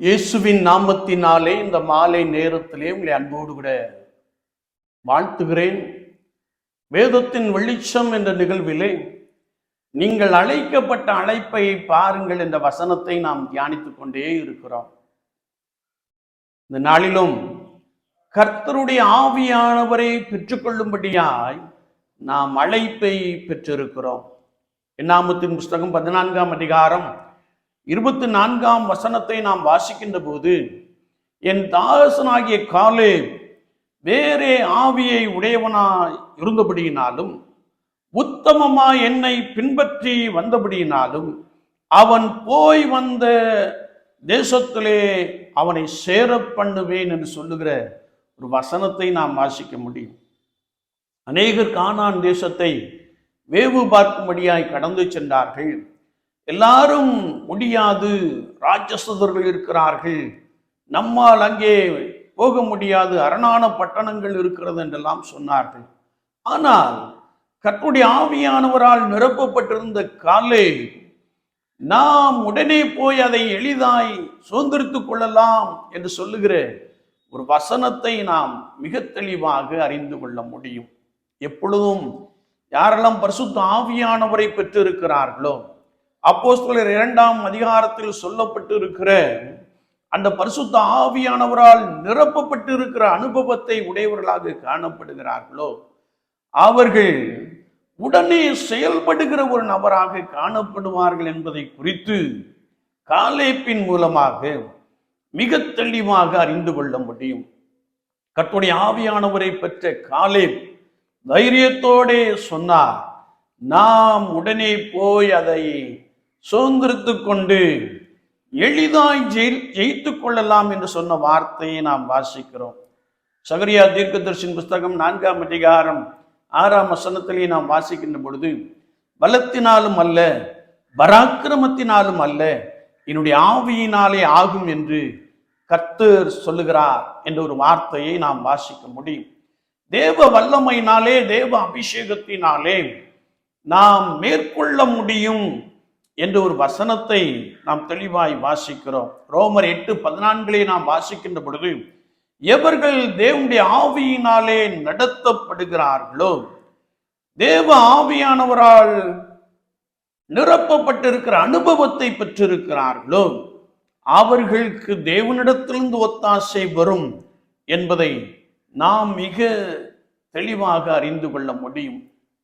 இயேசுவின் நாமத்தினாலே இந்த மாலை நேரத்திலே உங்களை அன்போடு கூட வாழ்த்துகிறேன். வேதத்தின் வெளிச்சம் என்ற நிகழ்விலே நீங்கள் அழைக்கப்பட்ட அழைப்பை பாருங்கள் என்ற வசனத்தை நாம் தியானித்துக் கொண்டே இருக்கிறோம். இந்த நாளிலும் கர்த்தருடைய ஆவியானவரை பெற்றுக்கொள்ளும்படியாய் நாம் அழைப்பை பெற்றிருக்கிறோம். எண்ணாமத்தின் புஸ்தகம் பதினான்காம் அதிகாரம் இருபத்தி நான்காம் வசனத்தை நாம் வாசிக்கின்ற போது என் தாசனாகிய காலே வேறே ஆவியை உடையவனாய் இருந்தபடியினாலும் உத்தமமா என்னை பின்பற்றி வந்தபடியினாலும் அவன் போய் வந்த தேசத்திலே அவனை சேர பண்ணுவேன் என்று சொல்லுகிற ஒரு வசனத்தை நாம் வாசிக்க முடியும். அநேகர் கானான் தேசத்தை வேவு பார்க்கும்படியாய் கடந்து சென்றார்கள். எல்லாரும் முடியாது. ராட்சசதர்கள் இருக்கிறார்கள். நம்மால் அங்கே போக முடியாது. அரணான பட்டணங்கள் இருக்கிறது என்றெல்லாம் சொன்னார்கள். ஆனால் கர்த்தருடைய ஆவியானவரால் நிரப்பப்பட்டிருந்த காலே நாம் உடனே போய் அதை எளிதாய் சுதந்திரித்துக் கொள்ளலாம் என்று சொல்லுகிற ஒரு வசனத்தை நாம் மிக தெளிவாக அறிந்து கொள்ள முடியும். எப்பொழுதும் யாரெல்லாம் பரிசுத்த ஆவியானவரை பெற்றிருக்கிறார்களோ அப்போஸ்தலர் இரண்டாம் அதிகாரத்தில் சொல்லப்பட்டு இருக்கிற அந்த பரிசுத்த ஆவியானவரால் நிரப்பப்பட்டு இருக்கிற அனுபவத்தை உடையவர்களாக காணப்படுகிறார்களோ? அவர்கள் உடனே செயல்படுகிற ஒரு நபராக காணப்படுவார்கள் என்பதை குறித்து காலேப்பின் மூலமாக மிக தெளிவாக அறிந்து கொள்ள முடியும். கட்டுடைய ஆவியானவரை பெற்ற காலேப் தைரியத்தோடே சொன்னார் நாம் உடனே போய் அதை சுதந்திரித்து கொண்டு எளிதாய் ஜெயி ஜெயித்து கொள்ளலாம் என்று சொன்ன வார்த்தையை நாம் வாசிக்கிறோம். சகரியா தீர்க்கதர்ஷின் புஸ்தகம் நான்காம் அதிகாரம் ஆறாம் வசனத்திலே நாம் வாசிக்கின்ற பொழுது பலத்தினாலும் அல்ல பராக்கிரமத்தினாலும் அல்ல என்னுடைய ஆவியினாலே ஆகும் என்று கர்த்தர் சொல்லுகிறார் என்ற ஒரு வார்த்தையை நாம் வாசிக்க முடியும். தேவ வல்லமையினாலே தேவ அபிஷேகத்தினாலே நாம் மேற்கொள்ள முடியும் என்ற ஒரு வசனத்தை நாம் தெளிவாய் வாசிக்கிறோம். ரோமர் எட்டு பதினான்கிலே நாம் வாசிக்கின்ற பொழுது எவர்கள் தேவனுடைய ஆவியினாலே நடத்தப்படுகிறார்களோ தேவ ஆவியானவரால் நிரப்பப்பட்டிருக்கிற அனுபவத்தை பெற்றிருக்கிறார்களோ அவர்களுக்கு தேவனிடத்திலிருந்து ஒத்தாசை வரும் என்பதை நாம் மிக தெளிவாக அறிந்து கொள்ள முடியும்.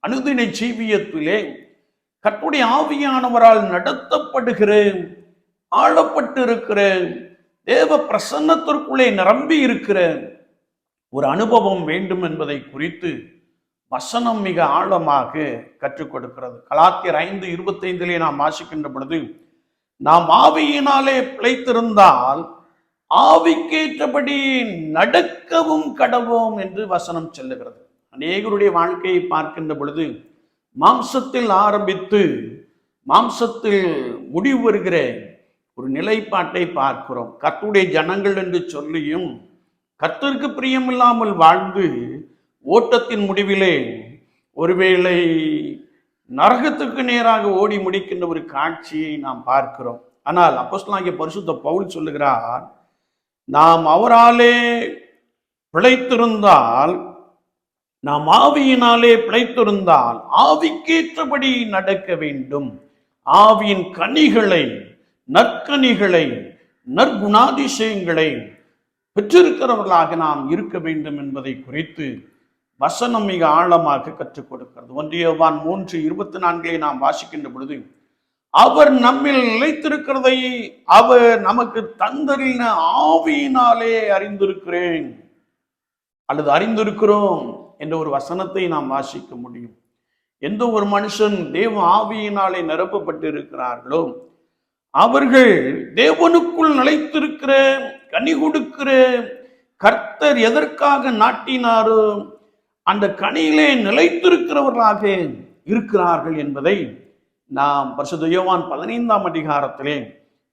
அனுதின ஜீவியத்திலே கட்டுடைய ஆவியானவரால் நடத்தப்படுகிறேன் ஆளப்பட்டு இருக்கிறேன் தேவ பிரசன்னத்திற்குள்ளே நிரம்பி இருக்கிறேன். ஒரு அனுபவம் வேண்டும் என்பதை குறித்து வசனம் மிக ஆழமாக கற்றுக் கொடுக்கிறது. கலாத்தியர் ஐந்து இருபத்தைந்திலே நாம் வாசிக்கின்ற பொழுது நாம் ஆவியினாலே பிழைத்திருந்தால் ஆவிக்கேற்றபடி நடக்கவும் கடவோம் என்று வசனம் செல்லுகிறது. அநேகருடைய வாழ்க்கையை பார்க்கின்ற பொழுது மாம்சத்தில் ஆரம்பித்து மாம்சத்தில் முடிவு வருகிற ஒரு நிலைப்பாட்டை பார்க்கிறோம். கத்துடைய ஜனங்கள் என்று சொல்லியும் கர்த்தருக்கு பிரியமில்லாமல் வாழ்ந்து ஓட்டத்தின் முடிவிலே ஒருவேளை நரகத்துக்கு நேராக ஓடி முடிக்கின்ற ஒரு காட்சியை நாம் பார்க்கிறோம். ஆனால் அப்போஸ்தலனாகிய பரிசுத்த பவுல் சொல்லுகிறார் நாம் அவராலே பிழைத்திருந்தால் நாம் ஆவியினாலே பிழைத்திருந்தால் ஆவிக்கேற்றபடி நடக்க வேண்டும். ஆவியின் கனிகளை நற்கனிகளை நற்குணாதிசயங்களை பெற்றிருக்கிறவர்களாக நாம் இருக்க வேண்டும் என்பதை குறித்து வசனம் மிக ஆழமாக கற்றுக் கொடுக்கிறது. ஒன்றியவான் மூன்று இருபத்தி நான்கிலே நாம் வாசிக்கின்ற பொழுது அவர் நம்மில் நிலைத்திருக்கிறதை அவர் நமக்கு தந்தரின ஆவியினாலே அறிந்திருக்கிறேன். அல்லது அறிந்திருக்கிறோம் என்ற ஒரு வசனத்தை நாம் வாசிக்க முடியும். எந்த ஒரு மனுஷன் தேவ ஆவியினாலே நிரப்பப்பட்டு இருக்கிறார்களோ அவர்கள் தேவனுக்குள் நிலைத்திருக்கிற கனி கொடுக்கிற கர்த்தர் எதற்காக நாட்டினாரோ அந்த கனியிலே நிலைத்திருக்கிறவர்களாக இருக்கிறார்கள் என்பதை நாம் பரிசுத்த யோவான் பதினைந்தாம் அதிகாரத்திலே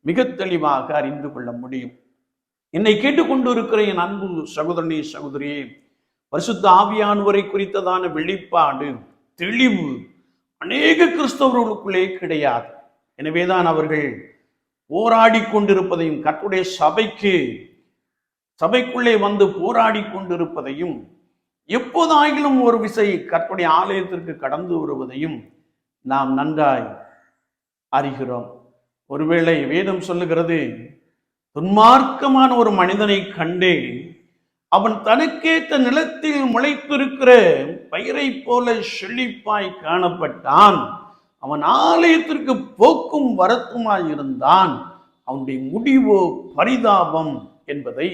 மிக தெளிவாக அறிந்து கொள்ள முடியும். என்னை கேட்டுக்கொண்டிருக்கிற என் அன்பு சகோதரனே சகோதரியே பரிசுத்த ஆவியானவரை குறித்ததான வெளிப்பாடு தெளிவு அநேக கிறிஸ்தவர்களுக்குள்ளே கிடையாது. எனவேதான் அவர்கள் போராடி கொண்டிருப்பதையும் கர்த்தருடைய சபைக்கு சபைக்குள்ளே வந்து போராடி கொண்டிருப்பதையும் எப்போதாயிலும் ஒரு விசை கர்த்தருடைய ஆலயத்திற்கு கடந்து வருவதையும் நாம் நன்றாய் அறிகிறோம். ஒருவேளை வேதம் சொல்லுகிறது துன்மார்க்கமான ஒரு மனிதனை கண்டேன். அவன் தனக்கேற்ற நிலத்தில் முளைத்திருக்கிற பயிரை போல செழிப்பாய் காணப்பட்டான். அவன் ஆலயத்திற்கு போக்கும் வரத்துமாய் இருந்தான் அவனுடைய முடிவோ பரிதாபம் என்பதை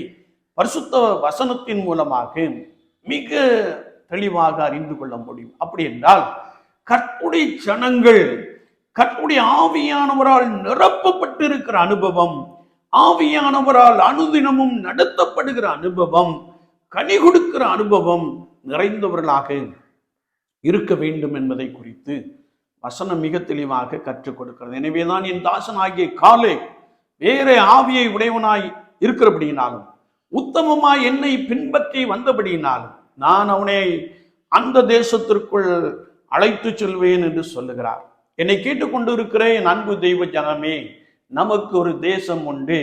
பரிசுத்த வசனத்தின் மூலமாக மிக தெளிவாக அறிந்து கொள்ள முடியும். அப்படி என்றால் கற்புடைய ஜனங்கள் கற்புடைய ஆவியானவரால் நிரப்பப்பட்டிருக்கிற அனுபவம் ஆவியானவரால் அனுதினமும் நடத்தப்படுகிற அனுபவம் கனி கொடுக்கிற அனுபவம் நிறைந்தவர்களாக இருக்க வேண்டும் என்பதை குறித்து வசனம் மிக தெளிவாக கற்றுக் கொடுக்கிறது. எனவேதான் என் தாசன் ஆகிய காலே வேற ஆவியை உடையவனாய் இருக்கிறபடியினாலும் உத்தமமாய் என்னை பின்பற்றி வந்தபடியினாலும் நான் அவனை அந்த தேசத்திற்குள் அழைத்து செல்வேன் என்று சொல்லுகிறார். என்னை கேட்டுக்கொண்டு இருக்கிற என் அன்பு தெய்வ ஜனமே நமக்கு ஒரு தேசம் உண்டு.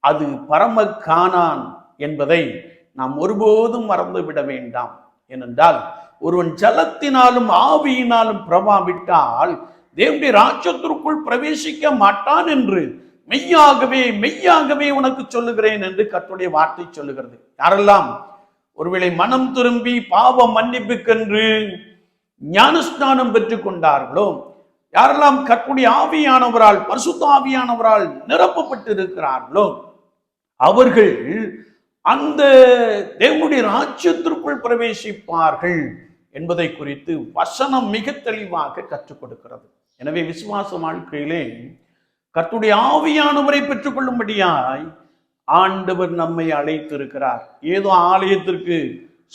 அது பரம காணான் என்பதை நாம் ஒருபோதும் மறந்துவிட வேண்டாம். ஏனென்றால் ஒருவன் ஜலத்தினாலும் ஆவியினாலும் பிரபாவிட்டால் தேவனுடைய ராஜ்யத்திற்குள் பிரவேசிக்க மாட்டான் என்று மெய்யாகவே மெய்யாகவே உனக்கு சொல்லுகிறேன் என்று கத்துடைய வார்த்தை சொல்லுகிறது. யாரெல்லாம் ஒருவேளை மனம் திரும்பி பாவ மன்னிப்புக்கென்று ஞானஸ்நானம் பெற்றுக் கொண்டார்களோ யாரெல்லாம் கற்புடைய ஆவியானவரால் பரிசுத்த ஆவியானவரால் நிரப்பப்பட்டு இருக்கிறார்களோ அவர்கள் அந்த தேவனுடைய ராஜ்யத்திற்குள் பிரவேசிப்பார்கள் என்பதை குறித்து வசனம் மிக தெளிவாக கற்றுக் கொடுக்கிறது. எனவே விசுவாச வாழ்க்கையிலே கர்த்துடைய ஆவியானவரை பெற்றுக்கொள்ளும்படியாய் ஆண்டவர் நம்மை அழைத்திருக்கிறார். ஏதோ ஆலயத்திற்கு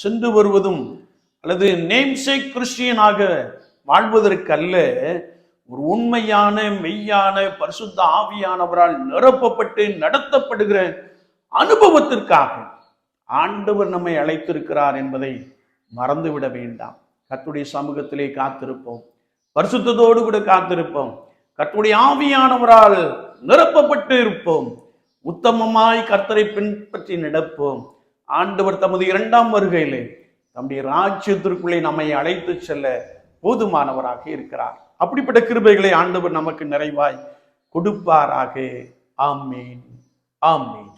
சென்று வருவதும் அல்லது நேம்சே கிறிஸ்டியனாக வாழ்வதற்கல்ல ஒரு உண்மையான மெய்யான பரிசுத்த ஆவியானவரால் நிரப்பப்பட்டு நடத்தப்படுகிற அனுபவத்திற்காக ஆண்டவர் நம்மை அழைத்திருக்கிறார் என்பதை மறந்துவிட வேண்டாம். கத்துடைய சமூகத்திலே காத்திருப்போம். பரிசுத்தத்தோடு கூட காத்திருப்போம். கத்துடைய ஆவியானவரால் நிரப்பப்பட்டு இருப்போம். உத்தமமாய் கர்த்தரை பின்பற்றி நடப்போம். ஆண்டவர் தமது இரண்டாம் வருகையிலே தம்முடைய ராஜ்யத்திற்குள்ளே நம்மை அழைத்து செல்ல போதுமானவராக இருக்கிறார். அப்படிப்பட்ட கிருபைகளை ஆண்டவர் நமக்கு நிறைவாய் கொடுப்பாராக. ஆமீன். ஆமீன்.